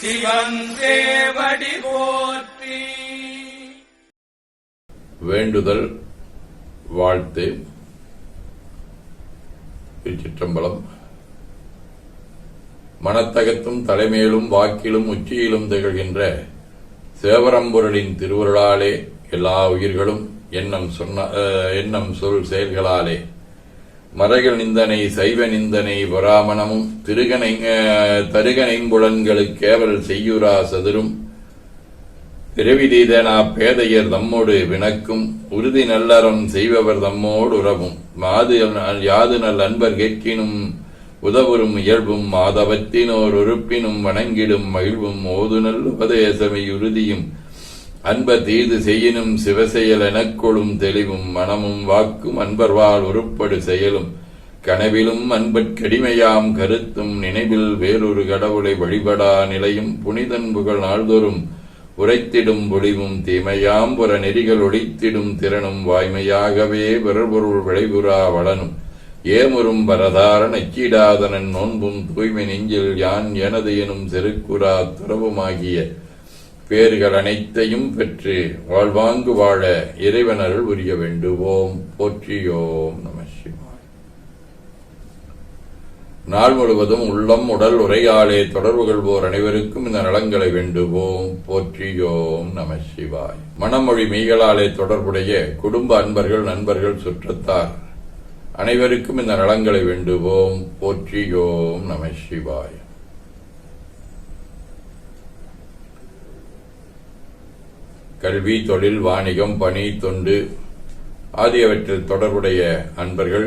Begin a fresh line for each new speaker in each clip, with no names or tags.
சிவன் போற்றி.
வேண்டுதல் வாழ்த்து திருச்சிற்றம்பலம். மனத்தகத்தும் தலைமையிலும் வாக்கிலும் உச்சியிலும் திகழ்கின்ற சேவரம்பொருளின் திருவருளாலே எல்லா உயிர்களும் எண்ணம் சொன்ன எண்ணம் சொல் செயல்களாலே மறைகள் நிந்தனை சைவ நிந்தனை பராமணமும் திருகனை அஹ், தருகனைம்புலன்களுக்கேவல் செய்யுரா சதுரும். பிறவிதீதனா பேதையர் தம்மோடு வினக்கும் உறுதி நல்லறம் செய்பவர் தம்மோடு உறவும். மாது யாது நல் அன்பர் கேட்கினும் உதவரும் இயல்பும் மாதவத்தினோர் உறுப்பினும் வணங்கிடும் மகிழ்வும் ஓதுநல் உபதேசமை உறுதியும் அன்ப தீது செய்யினும் சிவசெயல் எனக்கொழும் தெளிவும் மனமும் வாக்கும் அன்பர்வால் உருப்படு செயலும். கனவிலும் அன்பற்கடிமையாம் கருத்தும் நினைவில் வேறொரு கடவுளை வழிபடா நிலையும் புனிதன் புகழ் நாள்தோறும். உரைத்திடும் ஒளிவும் தீமையாம் புற நெறிகள் ஒழித்திடும் திறனும் வாய்மையாகவே பிறர்பொருள் விளைவுறா வளனும். ஏமுறும் பரதாரன் நச்சிடாதனன் நோன்பும் தூய்மை நெஞ்சில் யான் எனது எனும் செருக்குறா துறவுமாகிய பேர்கள் அனைத்தையும் பெற்று வாழ்வாங்கு வாழ இறைவனர்கள் உரிய வேண்டுவோம். போற்றியோம் நம சிவாய். நாள் முழுவதும் உள்ளம் உடல் உரையாலே தொடர்பு கொள்வோர் அனைவருக்கும் இந்த நலங்களை வேண்டுவோம். போற்றியோம் நம சிவாய். மனமொழி மெய்களாலே தொடர்புடைய குடும்ப அன்பர்கள் நண்பர்கள் சுற்றத்தார் அனைவருக்கும் இந்த நலங்களை வேண்டுவோம். போற்றியோம் நம சிவாய். கல்வி தொழில் வாணிகம் பணி தொண்டு ஆகியவற்றில் தொடர்புடைய அன்பர்கள்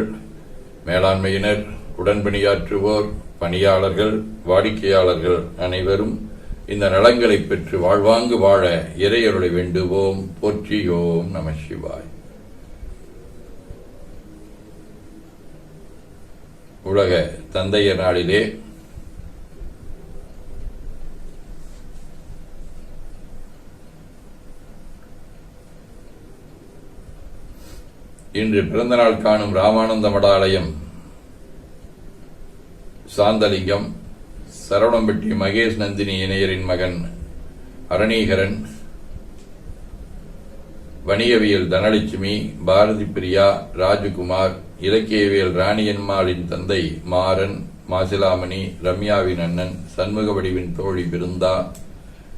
மேலாண்மையினர் உடன்பணியாற்றுவோர் பணியாளர்கள் வாடிக்கையாளர்கள் அனைவரும் இந்த நலங்களை பெற்று வாழ்வாங்கு வாழ இறையருளை வேண்டுவோம். போற்றியோம் நம சிவாய். உலக தந்தையர் நாளிலே இன்று பிறந்தநாள் காணும் ராமானந்த மடாலயம் சாந்தலிங்கம் சரவணம்பட்டி மகேஷ் நந்தினி இணையரின் மகன் அரணீகரன் வணிகவியல் தனலட்சுமி பாரதி பிரியா ராஜகுமார் இலக்கியவியல் ராணியன்மாளின் தந்தை மாறன் மாசிலாமணி ரம்யாவின் அண்ணன் சண்முக வடிவின் தோழி பிருந்தா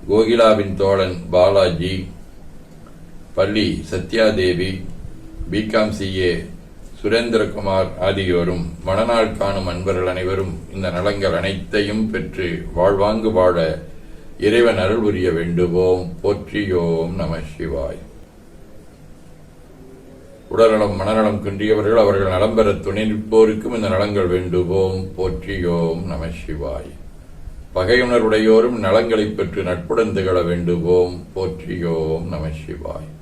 கோகிலாவின் தோழன் பாலாஜி பள்ளி சத்யாதேவி பிகாம் சிஏ சுரேந்திரகுமார் ஆகியோரும் மணநாள் காணும் அன்பர்கள் அனைவரும் இந்த நலங்கள் அனைத்தையும் பெற்று வாழ்வாங்கு வாழ இறைவன் அருள் புரிய வேண்டுவோம். போற்றியோம் நம சிவாய். உடல்நலம் மனநலம் குன்றியவர்கள் அவர்கள் நலம் பெற துணை நிற்போருக்கும் இந்த நலங்கள் வேண்டுவோம். போற்றியோம் நம சிவாய். பகையுணர்வுடையோரும் நலங்களைப் பெற்று நட்புடன் திகழ வேண்டுவோம். போற்றியோம் நம சிவாய்.